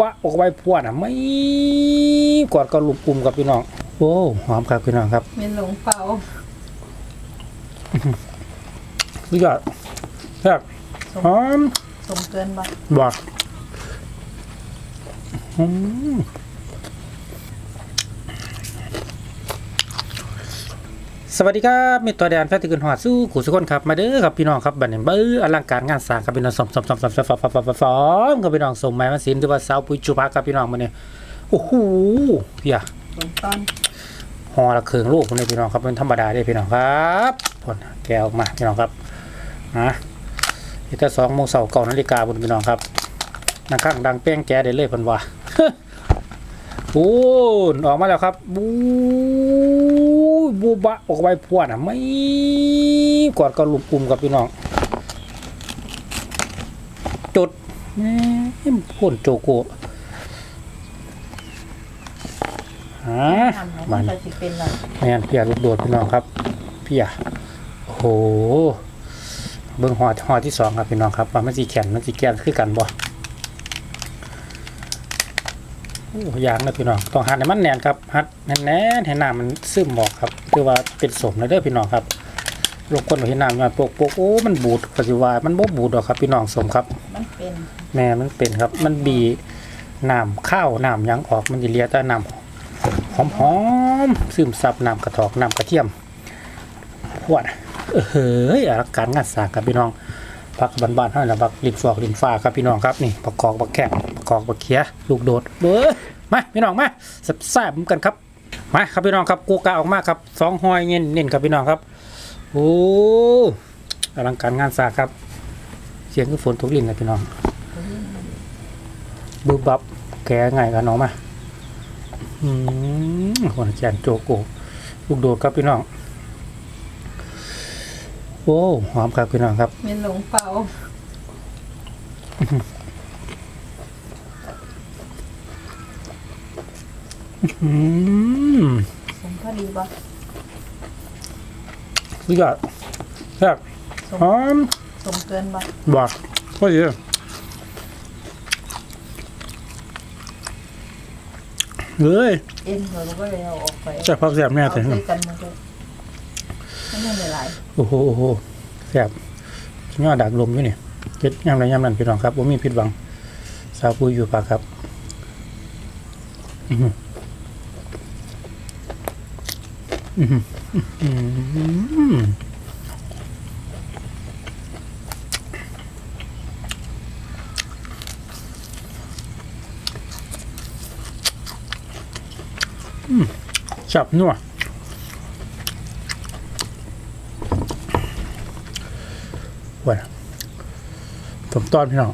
บะออกไว้พวดอะไม่กอดก็ลุมกลุ่มกับพี่น้องโอ้หอมครับพี่น้องครับเมนหลงเป่าสุดยอดแซ่บหอมสมเกินบ่บอกอืม สวัสดีครับมีตัวแดนแฟติกินหอดสู้ขู่สุกคนครับมาเด้อครับพี่น้องครับบันี้เบ้ออลังการงานสร้างครับพี่น้องสมสมสมสมสมสมสมสมสมครับพี่น้องสมไม้มาสินหรือว่าสาวปุยจุพักครับพี่น้องมาเนี่ยโอ้โหเพี่ยสมตอนหอละเคืองลูกคนนี้พี่น้องครับเป็นธรรมดาเด้พี่น้องครับผลแกะออกมาพี่น้องครับนะนี่แต่สองโมงเสาร์เก่านาฬิกาบนพี่น้องครับนังข้างดังแป้งแกะได้เลยพันว่าปูนออกมาแล้วครับบู บูบะออกไว้พวดอะไม่กอดก็ลุมกลุ่มกับพี่น้องจุดแหม่พ่นโจโกะฮะมันเนี่ยแม่นเพียลูกโดดพี่น้องครับ เพียโอ้โหเบิ้งหอหอที่สองครับพี่น้องครับว่ามันสีแข็งมันสีแก่นคือกันบ่ โอ้ยางนะพี่น้องต้องหัดให้มันแน่นครับหัดแน่นๆให้น้ำมันซึมออกครับคือว่าเป็นสมนะเด้อพี่น้องครับลงก้นไว้ให้น้ำมันโปกๆโอ้ มันบูดก็สิว่ามันบ่บูดหรอกครับ พี่น้องสมครับ มันเป็นแม่มันเป็นครับ มันบีน้ำข้าวน้ำหยังออกมันจะเลียแต่น้ำหอมๆซึมซับน้ำกระถอกน้ำกระเทียมพวดเออเฮ้ยอลังการงานสร้างครับพี่น้องพักบ้านๆเท่านั้นแหละพักริมฟอกริมฟ้าครับพี่น้องครับนี่ประกอบประแขกป ระกอบประเคียลูกโดดเบ้อมาพี่น้องมาแซ่บๆกันครับมาครับพี่น้องครับกูกาออกมาครับสองหอยเน้นเน้นครับพี่น้องครับโอ้อลังการงานสร้าครับ เสียงคือฝนตกลินนะพี่น้องบึบบับแกง่ายกันน้องมาอืมคนแกนโจโกลูกโดดครับพี่น้องโอ้หอมครับพี่น้องครับเมนหลงเป่า อืม สมพอดีบ่สุดยอดแซ่บสมหอมสมเกินบ่บอกก็เยอะเลยเอ็นเราก็เลยเอาออกไปแซ่บพักแซ่บแน่เอาแต่ใส่กันหมดเลยมันยังหลายโอ้โหโอ้โหแซ่บยอดดักลมอยู่นี่เจ็ดยำไรยำนั่นพี่น้องครับว่ามีผิดหวัง สาวปุยอยู่ปากครับอื้อหืออื้อหืออื้อหืออืม จับนัวว้ยผมต้อนพี่น้อง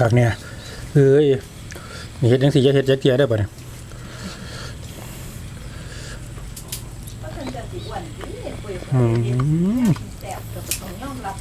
กักเนี่ยเอ้ยนี่เฮ็ดจังสิจะเฮ็ดจักเทียได้ป่ะเนี่ย ๆก็เป็นจะสิอ้วนดีปุย อืม แซ่บกับต้องยอมรับ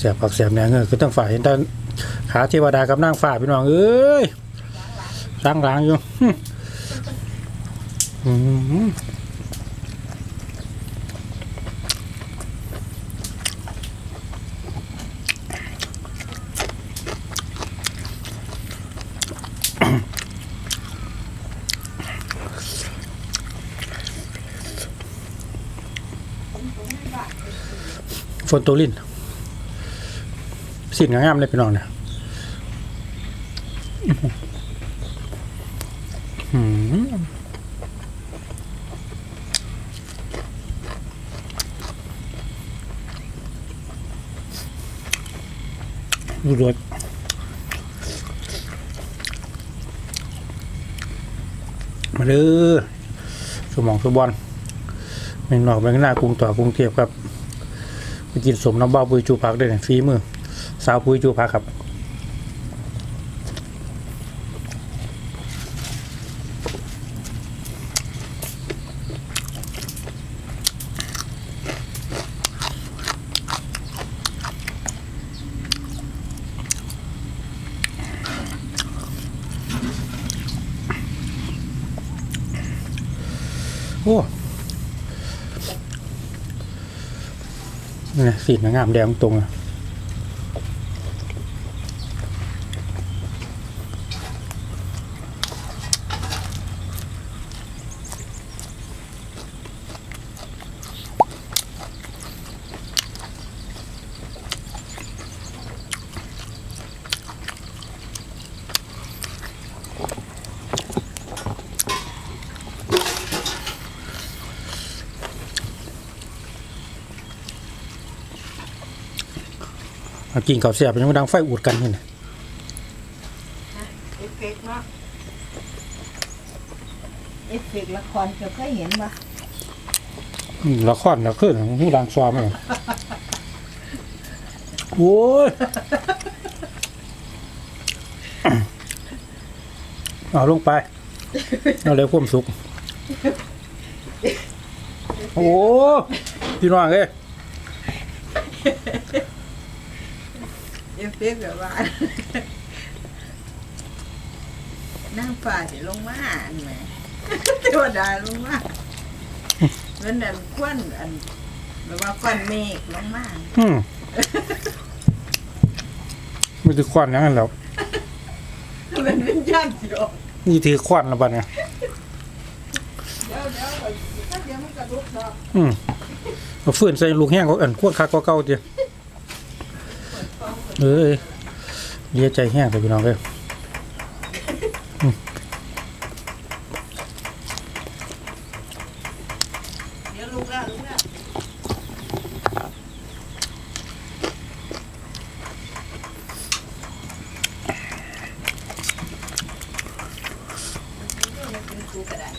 เสียบผักเสียบแหนงเออคือต้องฝ่ายเห็นแต่ขาเทวดากับนางฝ่าพี่น้องเอ้ยล้างล้างอยู่หึอืมฝนตลิ้น สิ่งงามเลยพี่น้องเนี่ยอือหือดูรสมาเด้อสมองสมบอลเมงนอกเมงหน้ากรุงต่อกรุงเทพครับ ไปกินสมน้ำเบ้าปุยจูพักได้เนี่ยฟรีมือ สาวปุยจูพักครับโอ้นี่สีงามแดงตรงอะ เอากินข้าวเสียบยังไม่ดังไฟอุดกันนี่นะเอฟเฟกต์เนาะเอฟเฟกต์ละครจะเคยเห็นปะอืมละครละขึ้นหูดังซอมเลยโอ้ยเอาลงไปเอาเลยความสุขโอ้พี่น้องเอ้ ยเอฟเฟกต์แบบว่านั่งฝ่าสิลงมาอันไหมเทวดาลงมาเหมือนอันควันอันแบบว่าควันเมฆลงมาอืมไม่ถือควันอย่างนั้นแล้วมันเป็นญาติโยมนี่ถือควันแล้วบัดเนี่ยเดี๋ยวเดี๋ยวถ้าเดี๋ยวมันกระลุกดอกอืมเอาฟืนใส่ลูกแห้งก็อันควดคักก็เก่าเดียว เอ้ยเลียใจแห้งไปพี่น้องเลย เดี๋ยวลุกแล้วลุกแล้วมันเป็นครูก็ได้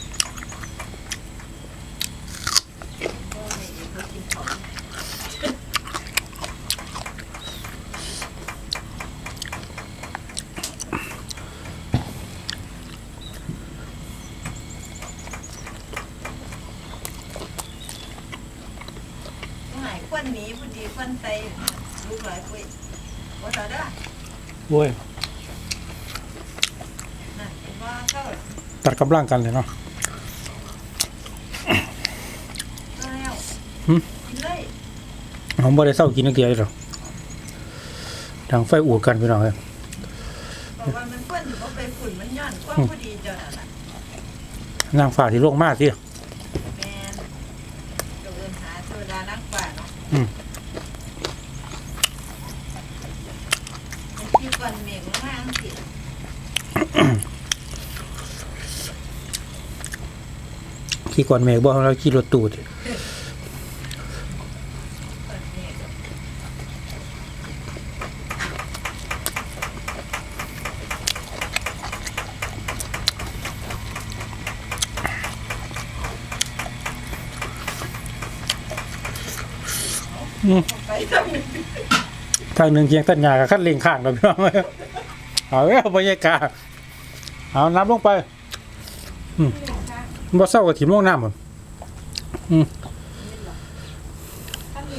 หายควันหนี้พอดีควันไตลูก หลายปุ้ยว่าต่อเด้อโอ้ยนั่นเห็นว่าเข้าตัดกำลังกันเลยเนาะแล้วหึ กินเลยผมบ่ได้เศร้ากินนักเดียวหรอกดังไฟอูดกันพี่น้องเลยบอกว่ามันควันอยู่บ่ไปฝุ่นมันย้อนควันพอดีเจ้านั่นล่ะนางฝ่าที่โลกมากที่ แมนเดี๋ยวเอินหาเทวดานั่งป่าเนาะ อืม มันคิวก่อนเมฆมากๆสิ ขี่ก่อนเมฆบ่เราขี่รถตูดก่อนเมฆอืมไปทำทางหนึ่งเคียงตัญญากับขั้นเลียงข้างเราพี่น้องเลยเอาแล้วบรรยากาศเอาน้ำลงไป อืม บ่เศร้ากับถิ่มลงน้ำหมดท่านหน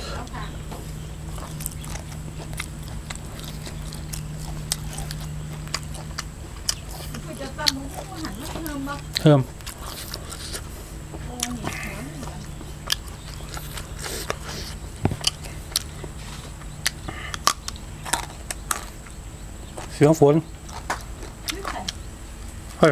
มั้งมุ้งหันมาเพิ่มเพิ่มโอ้นี่หัวมันเสียงฝนเฮ้ย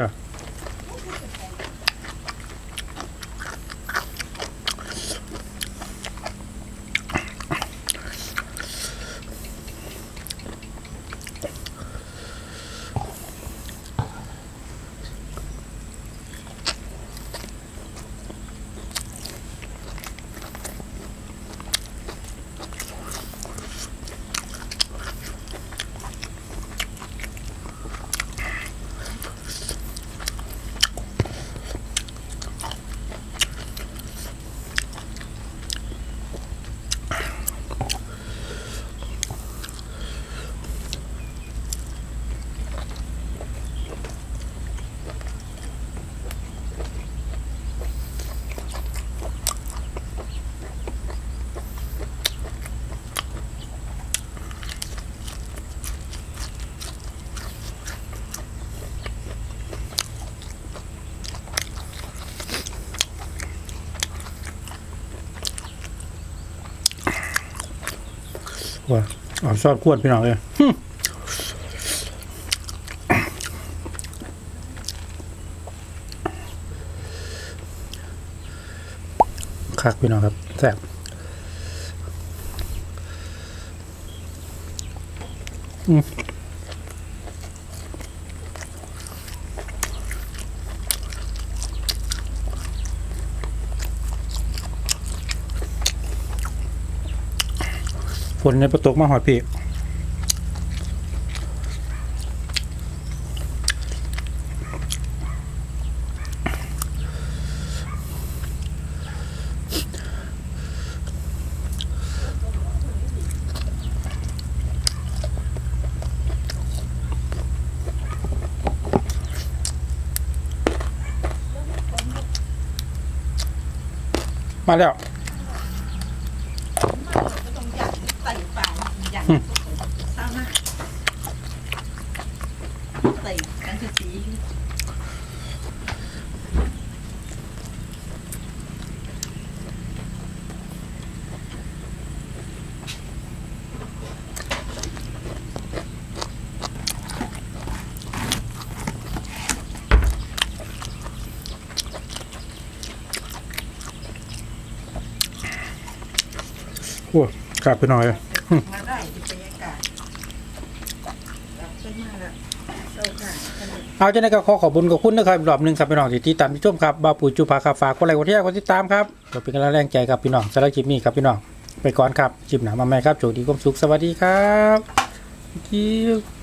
อ๋อซอสขวดพี่น้องเลยคักพี่น้องครับแซ่บอืม นในประตกมาหอยพี่มาแล้ว ก็ต้องยัดใส่ ปากยัดเศร้าหน้าใส่กันสีโอ้กลับไปหน่อย มาได้ที่บรรยากาศกลับขึ้นมาแล้วเศร้าหน้าขนาด เอาจะได้ก็ขอขอบคุณกับคุณนะครับรอบหนึ่งครับพี่น้องที่ติดตามที่ชมครับบาวปุ๋ยจุภาคาฝากคนไรคนที่คนติดตามครับเพื่อเป็นกำลังแรงใจครับพี่น้องสำหรับคลิปนี้ครับพี่น้องไปก่อนครับจิบหนามาแม่ครับโชคดีความสุขสวัสดีครับ Thank you